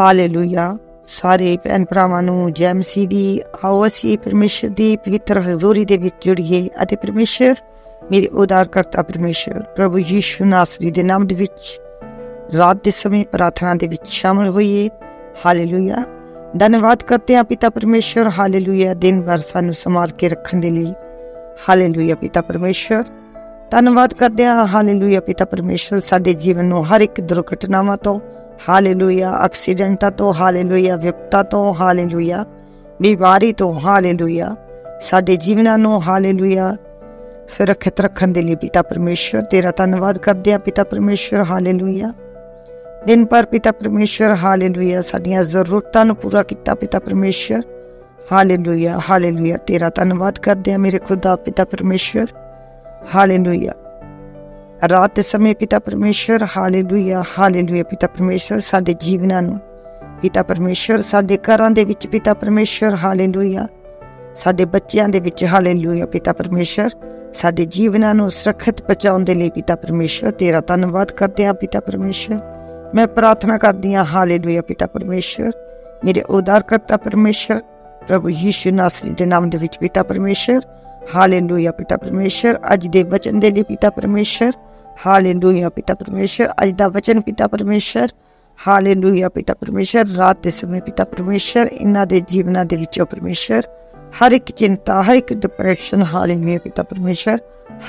Hallelujah. ਸਾਰੇ ਭੈਣ ਭਰਾਵਾਂ ਨੂੰ ਜੈ ਮਸੀਹ ਦੀ, ਆਓ ਅਸੀਂ ਪਰਮੇਸ਼ਰ ਦੀ ਪਵਿੱਤਰ ਹਜ਼ੂਰੀ ਦੇ ਵਿੱਚ ਜੁੜੀਏ ਅਤੇ ਪਰਮੇਸ਼ਰ, ਮੇਰੇ ਉਦਾਰਕਰਤਾ ਪਰਮੇਸ਼ਰ, ਪ੍ਰਭੂ ਯੀਸ਼ੂ ਨਾਸਰੀ ਦੇ ਨਾਮ ਦੇ ਵਿੱਚ ਰਾਤ ਦੇ ਸਮੇਂ ਪ੍ਰਾਰਥਨਾ ਦੇ ਵਿੱਚ ਸ਼ਾਮਲ ਹੋਈਏ। ਹਾਲੇਲੂਇਆ। ਧੰਨਵਾਦ ਕਰਤੇ ਹਾਂ ਪਿਤਾ ਪਰਮੇਸ਼ਰ। ਹਾਲੇਲੂਇਆ। ਦਿਨ ਭਰ ਸਾਨੂੰ ਸੰਭਾਲ ਕੇ ਰੱਖਣ ਦੇ ਲਈ। ਹਾਲੇਲੂਇਆ ਪਿਤਾ ਪਰਮੇਸ਼ਰ। ਧੰਨਵਾਦ ਕਰਦੇ ਹਾਂ। ਹਾਲੇਲੂਇਆ ਪਿਤਾ ਪਰਮੇਸ਼ਰ। ਸਾਡੇ ਜੀਵਨ ਨੂੰ ਹਰ ਇੱਕ ਦੁਰਘਟਨਾਵਾਂ ਤੋਂ ਹਾਲੇਲੂਇਆ ਐਕਸੀਡੈਂਟਾਂ ਤੋਂ ਹਾਲੇਲੂਇਆ ਵਿਪਤਾ ਤੋਂ ਹਾਲੇਲੂਇਆ ਬਿਮਾਰੀ ਤੋਂ ਹਾਲੇਲੂਇਆ ਸਾਡੇ ਜੀਵਨਾਂ ਨੂੰ ਹਾਲੇਲੂਇਆ ਸੁਰੱਖਿਅਤ ਰੱਖਣ ਦੇ ਲਈ ਪਿਤਾ ਪਰਮੇਸ਼ਰ ਤੇਰਾ ਧੰਨਵਾਦ ਕਰਦੇ ਆ ਪਿਤਾ ਪਰਮੇਸ਼ਰ ਹਾਲੇਲੂਇਆ ਦਿਨ ਪਰ ਪਿਤਾ ਪਰਮੇਸ਼ਰ ਹਾਲੇਲੂਇਆ ਸਾਡੀਆਂ ਜ਼ਰੂਰਤਾਂ ਨੂੰ ਪੂਰਾ ਕੀਤਾ ਪਿਤਾ ਪਰਮੇਸ਼ਰ ਹਾਲੇਲੂਇਆ ਹਾਲੇਲੂਇਆ ਤੇਰਾ ਧੰਨਵਾਦ ਕਰਦੇ ਆ ਮੇਰੇ ਖੁਦਾ ਪਿਤਾ ਪਰਮੇਸ਼ਰ ਹਾਲੇਲੂਇਆ ਰਾਤ ਦੇ ਸਮੇਂ ਪਿਤਾ ਪਰਮੇਸ਼ਰ, ਹਾਲੇਲੂਇਆ ਹਾਲੇਲੂਇਆ ਪਿਤਾ ਪਰਮੇਸ਼ਰ ਸਾਡੇ ਜੀਵਨਾਂ ਨੂੰ। ਪਿਤਾ ਪਰਮੇਸ਼ਰ ਸਾਡੇ ਘਰਾਂ ਦੇ ਵਿੱਚ ਪਿਤਾ ਪਰਮੇਸ਼ਰ, ਹਾਲੇਲੂਇਆ। ਸਾਡੇ ਬੱਚਿਆਂ ਦੇ ਵਿੱਚ, ਹਾਲੇਲੂਇਆ ਪਿਤਾ ਪਰਮੇਸ਼ਰ। ਸਾਡੇ ਜੀਵਨਾਂ ਨੂੰ ਸੁਰੱਖਿਅਤ ਬਚਾਉਣ ਦੇ ਲਈ ਪਿਤਾ ਪਰਮੇਸ਼ਰ, ਤੇਰਾ ਧੰਨਵਾਦ ਕਰਦੇ ਹਾਂ ਪਿਤਾ ਪਰਮੇਸ਼ਰ। ਮੈਂ ਪ੍ਰਾਰਥਨਾ ਕਰਦੀ ਹਾਂ, ਹਾਲੇਲੂਇਆ ਪਿਤਾ ਪਰਮੇਸ਼ਰ। ਮੇਰੇ ਉਦਾਰਕਰਤਾ ਪਰਮੇਸ਼ਰ, ਪ੍ਰਭੂ ਯੀਸ਼ੂ ਨਾਸਰੀ ਦੇ ਨਾਮ ਦੇ ਵਿੱਚ ਪਿਤਾ ਪਰਮੇਸ਼ਰ। ਹਾਲੇਲੂਇਆ ਪਿਤਾ ਪਰਮੇਸ਼ਰ। ਅੱਜ ਦੇ ਵਚਨ ਦੇ ਲਈ ਪਿਤਾ ਪਰਮੇਸ਼ਰ। ਹਾਲੇਲੂਇਆ ਪਿਤਾ ਪਰਮੇਸ਼ਰ ਅੱਜ ਦਾ ਵਚਨ ਪਿਤਾ ਪਰਮੇਸ਼ਰ ਹਾਲੇਲੂਇਆ ਪਿਤਾ ਪਰਮੇਸ਼ਰ ਰਾਤ ਦੇ ਸਮੇਂ ਪਿਤਾ ਪਰਮੇਸ਼ਰ ਇਹਨਾਂ ਦੇ ਜੀਵਨਾਂ ਦੇ ਵਿੱਚੋਂ ਪਰਮੇਸ਼ਰ ਹਰ ਇੱਕ ਚਿੰਤਾ ਹਰ ਇੱਕ ਡਿਪਰੈਸ਼ਨ ਹਾਲੇਲੂਇਆ ਪਿਤਾ ਪਰਮੇਸ਼ਰ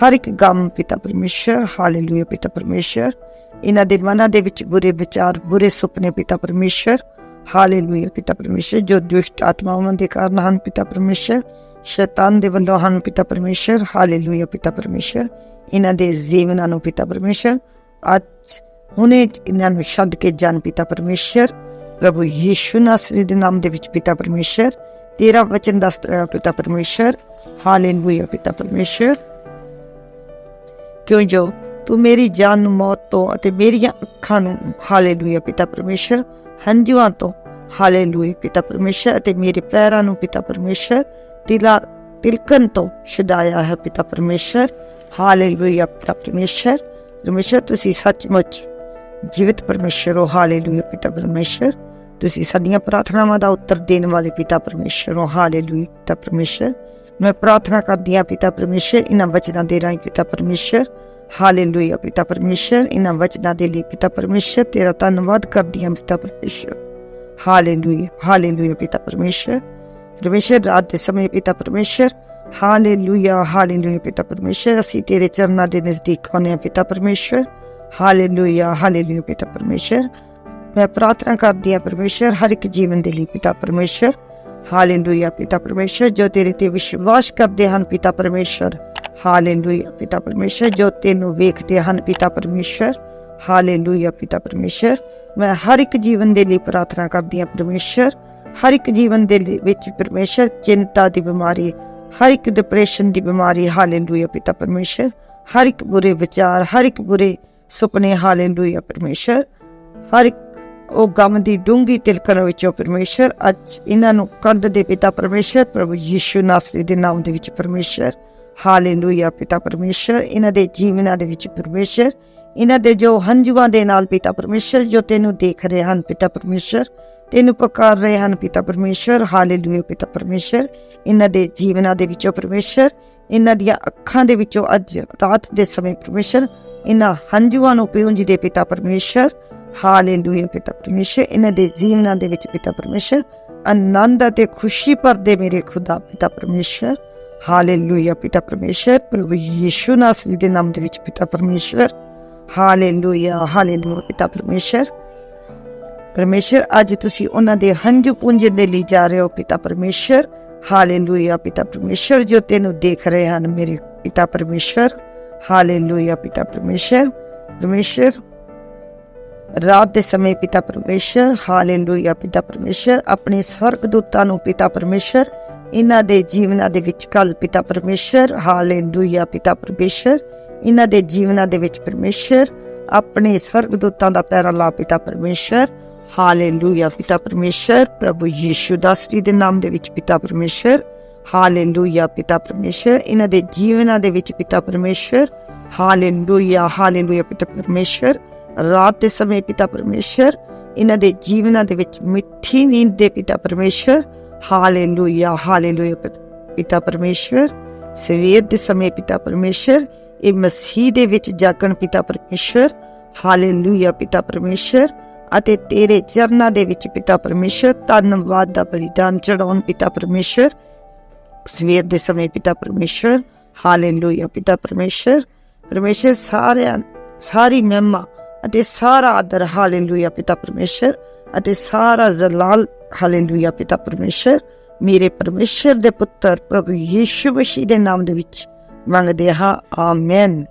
ਹਰ ਇੱਕ ਗਮ ਪਿਤਾ ਪਰਮੇਸ਼ਰ ਹਾਲੇਲੂਇਆ ਪਿਤਾ ਪਰਮੇਸ਼ਰ ਇਹਨਾਂ ਦੇ ਮਨਾਂ ਦੇ ਵਿੱਚ ਬੁਰੇ ਵਿਚਾਰ ਬੁਰੇ ਸੁਪਨੇ ਪਿਤਾ ਪਰਮੇਸ਼ਰ ਹਾਲੇਲੂਇਆ ਪਿਤਾ ਪਰਮੇਸ਼ਰ ਜੋ ਦੁਸ਼ਟ ਆਤਮਾਵਾਂ ਦੇ ਕਾਰਨ ਹਨ ਪਿਤਾ ਪਰਮੇਸ਼ਰ ਸ਼ੈਤਾਨ ਦੇ ਵੱਲੋਂ ਹਨ ਪਿਤਾ ਪਰਮੇਸ਼ਰ, ਹਾਲੇਲੂਇਆ ਪਿਤਾ ਪਰਮੇਸ਼ਰ। ਇਹਨਾਂ ਦੇ ਜੀਵਨਾਂ ਨੂੰ ਪਿਤਾ ਪਰਮੇਸ਼ਰ। ਅੱਜ ਹੁਣੇ ਇਹਨਾਂ ਨੂੰ ਛੱਡ ਕੇ ਜਾਣ ਪਿਤਾ ਪਰਮੇਸ਼ਰ। ਪ੍ਰਭੂ ਯੀਸ਼ੂ ਨਾਸਰੀ ਦੇ ਨਾਮ ਦੇ ਵਿੱਚ ਪਿਤਾ ਪਰਮੇਸ਼ਰ। ਤੇਰਾ ਵਚਨ ਦੱਸਦਾ ਹੈ ਪਿਤਾ ਪਰਮੇਸ਼ਰ। ਹਾਲੇਲੂਇਆ ਪਿਤਾ ਪਰਮੇਸ਼ਰ। ਕਿਉਂ ਜੋ ਤੂੰ ਮੇਰੀ ਜਾਨ ਨੂੰ ਮੌਤ ਤੋਂ ਅਤੇ ਮੇਰੀਆਂ ਅੱਖਾਂ ਨੂੰ ਹਾਲੇਲੂਇਆ ਪਿਤਾ ਪਰਮੇਸ਼ਰ। ਹੰਝੂਆਂ ਤੋਂ ਹਾਲੇਲੂਇਆ ਪਿਤਾ ਪਰਮੇਸ਼ਰ ਅਤੇ ਮੇਰੇ ਪੈਰਾਂ ਨੂੰ ਪਿਤਾ ਪਰਮੇਸ਼ਰ ਤਿਲਾ ਤਿਲਕਨ ਤੋਂ ਛਡਾਇਆ ਹੈ ਪਿਤਾ ਪਰਮੇਸ਼ਰ ਹਾਲੇਲੂਇਆ ਪਿਤਾ ਪਰਮੇਸ਼ਰ ਪਰਮੇਸ਼ਰ ਤੁਸੀਂ ਸੱਚਮੁੱਚ ਜੀਵਿਤ ਪਰਮੇਸ਼ਰ ਹੋ। ਹਾਲੇਲੂਇਆ ਪਿਤਾ ਪਰਮੇਸ਼ਰ ਤੁਸੀਂ ਸਾਡੀਆਂ ਪ੍ਰਾਰਥਨਾਵਾਂ ਦਾ ਉੱਤਰ ਦੇਣ ਵਾਲੇ ਪਿਤਾ ਪਰਮੇਸ਼ਰ ਹੋ। ਹਾਲੇਲੂਇਆ ਪਿਤਾ ਪਰਮੇਸ਼ਰ ਮੈਂ ਪ੍ਰਾਰਥਨਾ ਕਰਦੀ ਹਾਂ ਪਿਤਾ ਪਰਮੇਸ਼ਰ ਇਹਨਾਂ ਵਚਨਾਂ ਦੇ ਰਾਹੀਂ ਪਿਤਾ ਪਰਮੇਸ਼ਰ ਹਾਲੇਲੂਇਆ ਪਿਤਾ ਪਰਮੇਸ਼ਰ ਇਹਨਾਂ ਵਚਨਾਂ ਦੇ ਲਈ ਪਿਤਾ ਪਰਮੇਸ਼ਰ ਤੇਰਾ ਧੰਨਵਾਦ ਕਰਦੀ ਹਾਂ ਪਿਤਾ ਪਰਮੇਸ਼ਰ ਹਾਲੇਲੂਇਆ ਹਾਲੇਲੂਇਆ ਪਿਤਾ ਪਰਮੇਸ਼ਰ ਪਰਮੇਸ਼ਰ ਰਾਤ ਦੇ ਸਮੇਂ ਪਿਤਾ ਪਰਮੇਸ਼ਰ ਹਾਲੇਲੂਇਆ ਹਾਲੇਲੂਇਆ ਪਿਤਾ ਪਰਮੇਸ਼ਰ ਅਸੀਂ ਤੇਰੇ ਚਰਨਾਂ ਦੇ ਨਜ਼ਦੀਕ ਆਉਂਦੇ ਹਾਂ ਪਿਤਾ ਪਰਮੇਸ਼ਰ ਹਾਲੇਲੂਇਆ ਹਾਲੇਲੂਇਆ ਪਿਤਾ ਪਰਮੇਸ਼ਰ ਮੈਂ ਪ੍ਰਾਰਥਨਾ ਕਰਦੀ ਹਾਂ ਪਰਮੇਸ਼ਰ ਹਰ ਇੱਕ ਜੀਵਨ ਦੇ ਲਈ ਪਿਤਾ ਪਰਮੇਸ਼ਰ ਹਾਲੇਲੂਇਆ ਪਿਤਾ ਪਰਮੇਸ਼ਰ ਜੋ ਤੇਰੇ ਤੇ ਵਿਸ਼ਵਾਸ ਕਰਦੇ ਹਨ ਪਿਤਾ ਪਰਮੇਸ਼ਰ ਹਾਲੇਲੂਇਆ ਪਿਤਾ ਪਰਮੇਸ਼ਰ ਜੋ ਤੈਨੂੰ ਵੇਖਦੇ ਹਨ ਪਿਤਾ ਪਰਮੇਸ਼ਰ ਹਾਲੇਲੂਇਆ ਪਿਤਾ ਪਰਮੇਸ਼ਰ। ਮੈਂ ਹਰ ਇੱਕ ਜੀਵਨ ਦੇ ਲਈ ਪ੍ਰਾਰਥਨਾ ਕਰਦੀ ਹਾਂ, ਪਰਮੇਸ਼ਰ। ਹਰ ਇੱਕ ਜੀਵਨ ਦੇ ਵਿੱਚ ਪਰਮੇਸ਼ਰ, ਚਿੰਤਾ ਦੀ ਬਿਮਾਰੀ, ਹਰ ਇੱਕ ਡਿਪਰੈਸ਼ਨ ਦੀ ਬਿਮਾਰੀ ਹਾਲੇਲੂਇਆ ਪਿਤਾ ਪਰਮੇਸ਼ਰ। ਹਰ ਇੱਕ ਬੁਰੇ ਵਿਚਾਰ, ਹਰ ਇੱਕ ਬੁਰੇ ਸੁਪਨੇ ਹਾਲੇਲੂਇਆ ਪਰਮੇਸ਼ਰ। ਹਰ ਇੱਕ ਉਹ ਗਮ ਦੀ ਡੂੰਗੀ ਤਿਲਕਣ ਵਿੱਚੋਂ ਪਰਮੇਸ਼ਰ, ਅੱਜ ਇਹਨਾਂ ਨੂੰ ਕੱਢ ਦੇ ਪਿਤਾ ਪਰਮੇਸ਼ਰ, ਪ੍ਰਭੂ ਯੀਸ਼ੂ ਨਾਸਰੀ ਦੇ ਨਾਮ ਦੇ ਵਿੱਚ ਪਰਮੇਸ਼ਰ। ਹਾਲੇਲੂਇਆ ਪਿਤਾ ਪਰਮੇਸ਼ਰ। ਇਹਨਾਂ ਦੇ ਜੀਵਨਾਂ ਦੇ ਵਿੱਚ ਪਰਮੇਸ਼ਰ। ਇਹਨਾਂ ਦੇ ਜੋ ਹੰਝੂਆਂ ਦੇ ਨਾਲ ਪਿਤਾ ਪਰਮੇਸ਼ਰ ਜੋ ਤੈਨੂੰ ਦੇਖ ਰਹੇ ਹਨ ਪਿਤਾ ਪਰਮੇਸ਼ਰ, ਤੈਨੂੰ ਪੁਕਾਰ ਰਹੇ ਹਨ ਪਿਤਾ ਪਰਮੇਸ਼ਰ, ਹਾਲੇਲੂਇਆ ਪਿਤਾ ਪਰਮੇਸ਼ਰ। ਇਹਨਾਂ ਦੇ ਜੀਵਨਾਂ ਦੇ ਵਿੱਚੋਂ ਪਰਮੇਸ਼ਰ, ਇਹਨਾਂ ਦੀਆਂ ਅੱਖਾਂ ਦੇ ਵਿੱਚੋਂ ਅੱਜ ਰਾਤ ਦੇ ਸਮੇਂ ਪਰਮੇਸ਼ਰ, ਇਹਨਾਂ ਹੰਝੂਆਂ ਨੂੰ ਪਿਉਂਜੀ ਦੇ ਪਿਤਾ ਪਰਮੇਸ਼ਰ। ਹਾਲੇਲੂਇਆ ਪਿਤਾ ਪਰਮੇਸ਼ਰ, ਇਹਨਾਂ ਦੇ ਜੀਵਨਾਂ ਦੇ ਵਿੱਚ ਪਿਤਾ ਪਰਮੇਸ਼ਰ, ਆਨੰਦ ਅਤੇ ਖੁਸ਼ੀ ਭਰਦੇ ਮੇਰੇ ਖੁਦਾ ਪਿਤਾ ਪਰਮੇਸ਼ਰ। ਹਾਲੇਲੂਇਆ ਪਿਤਾ ਪਰਮੇਸ਼ਰ, ਪ੍ਰਭੂ ਯੀਸ਼ੂ ਨਾਸਰੀ ਦੇ ਨਾਮ ਦੇ ਵਿੱਚ ਪਿਤਾ ਪਰਮੇਸ਼ਰ। ਹਾਲੇਲੂਇਆ ਹਾਲੇਲੂਇਆ ਪਿਤਾ ਪਰਮੇਸ਼ਰ ਪਰਮੇਸ਼ਰ ਅੱਜ ਤੁਸੀਂ ਉਹਨਾਂ ਦੇ ਹੰਝੂ ਪੁੰਜ ਦੇ ਲਈ ਜਾ ਰਹੇ ਹੋ, ਪਿਤਾ ਪਰਮੇਸ਼ਰ ਹਾਲੇਲੂਇਆ ਪਿਤਾ ਪਰਮੇਸ਼ਰ ਜੋ ਤੈਨੂੰ ਦੇਖ ਰਹੇ ਹਨ, ਮੇਰੇ ਪਿਤਾ ਪਰਮੇਸ਼ਰ ਹਾਲੇਲੂਇਆ ਪਿਤਾ ਪਰਮੇਸ਼ਰ ਪਰਮੇਸ਼ਰ ਰਾਤ ਦੇ ਸਮੇਂ ਪਿਤਾ ਪਰਮੇਸ਼ਰ ਹਾਲੇਲੂਇਆ ਪਿਤਾ ਪਰਮੇਸ਼ਰ ਆਪਣੇ ਸਵਰਗ ਦੂਤਾਂ ਨੂੰ ਪਿਤਾ ਪਰਮੇਸ਼ਰ ਇਹਨਾਂ ਦੇ ਜੀਵਨਾਂ ਦੇ ਵਿੱਚ ਕੱਲ ਪਿਤਾ ਪਰਮੇਸ਼ਰ ਹਾਲੇਲੂਇਆ ਪਿਤਾ ਪਰਮੇਸ਼ਰ ਇਹਨਾਂ ਦੇ ਜੀਵਨਾਂ ਦੇ ਵਿੱਚ ਪਰਮੇਸ਼ਰ, ਆਪਣੇ ਸਵਰਗਦੂਤਾਂ ਦਾ ਪੈਰਾ ਲਾ ਪਿਤਾ ਪਰਮੇਸ਼ਰ, ਹਾਲੇਲੂਇਆ ਪਿਤਾ ਪਰਮੇਸ਼ਰ, ਪ੍ਰਭੂ ਯੀਸ਼ੂ ਦਾਸਰੀ ਦੇ ਨਾਮ ਦੇ ਵਿੱਚ ਪਿਤਾ ਪਰਮੇਸ਼ਰ, ਹਾਲੇਲੂਇਆ ਪਿਤਾ ਪਰਮੇਸ਼ਰ, ਇਹਨਾਂ ਦੇ ਜੀਵਨਾਂ ਦੇ ਵਿੱਚ ਪਿਤਾ ਪਰਮੇਸ਼ਰ, ਹਾਲੇਲੂਇਆ ਹਾਲੇਲੂਇਆ ਪਿਤਾ ਪਰਮੇਸ਼ਰ, ਰਾਤ ਦੇ ਸਮੇਂ ਪਿਤਾ ਪਰਮੇਸ਼ਰ, ਇਹਨਾਂ ਦੇ ਜੀਵਨਾਂ ਦੇ ਵਿੱਚ ਮਿੱਠੀ ਨੀਂਦ ਦੇ ਪਿਤਾ ਪਰਮੇਸ਼ਰ, ਹਾਲੇਲੂਇਆ ਹਾਲੇਲੂਇਆ ਪਿ- ਪਿਤਾ ਪਰਮੇਸ਼ਰ ਸਵੇਰ ਦੇ ਸਮੇਂ ਪਿਤਾ ਪਰਮੇਸ਼ਰ, ਇਹ ਮਸੀਹ ਦੇ ਵਿੱਚ ਜਾਗਣ ਪਿਤਾ ਪਰਮੇਸ਼ਰ, ਹਾਲੇਲੂਇਆ ਪਿਤਾ ਪਰਮੇਸ਼ਰ ਅਤੇ ਤੇਰੇ ਚਰਨਾਂ ਦੇ ਵਿੱਚ ਪਿਤਾ ਪਰਮੇਸ਼ਰ, ਧੰਨਵਾਦ ਦਾ ਬਲੀਦਾਨ ਚੜਾਉਣ ਪਿਤਾ ਪਰਮੇਸ਼ਰ, ਸਵੇਰ ਦੇ ਸਮੇਂ ਪਿਤਾ ਪਰਮੇਸ਼ਰ, ਹਾਲੇਲੂਇਆ ਪਿਤਾ ਪਰਮੇਸ਼ਰ ਪਰਮੇਸ਼ਰ ਸਾਰਿਆਂ, ਸਾਰੀ ਮਹਿਮਾ ਅਤੇ ਸਾਰਾ ਆਦਰ, ਹਾਲੇਲੂਇਆ ਪਿਤਾ ਪਰਮੇਸ਼ਰ ਅਤੇ ਸਾਰਾ ਜ਼ਲਾਲ, ਹਾਲੇਲੂਇਆ ਪਿਤਾ ਪਰਮੇਸ਼ਰ। ਮੇਰੇ ਪਰਮੇਸ਼ਰ ਦੇ ਪੁੱਤਰ ਪ੍ਰਭੂ ਯੀਸ਼ੂ ਮਸੀਹ ਦੇ ਨਾਮ ਦੇ ਵਿੱਚ ਮੰਗਦੇ ਹਾਂ ਆਮੇਨ।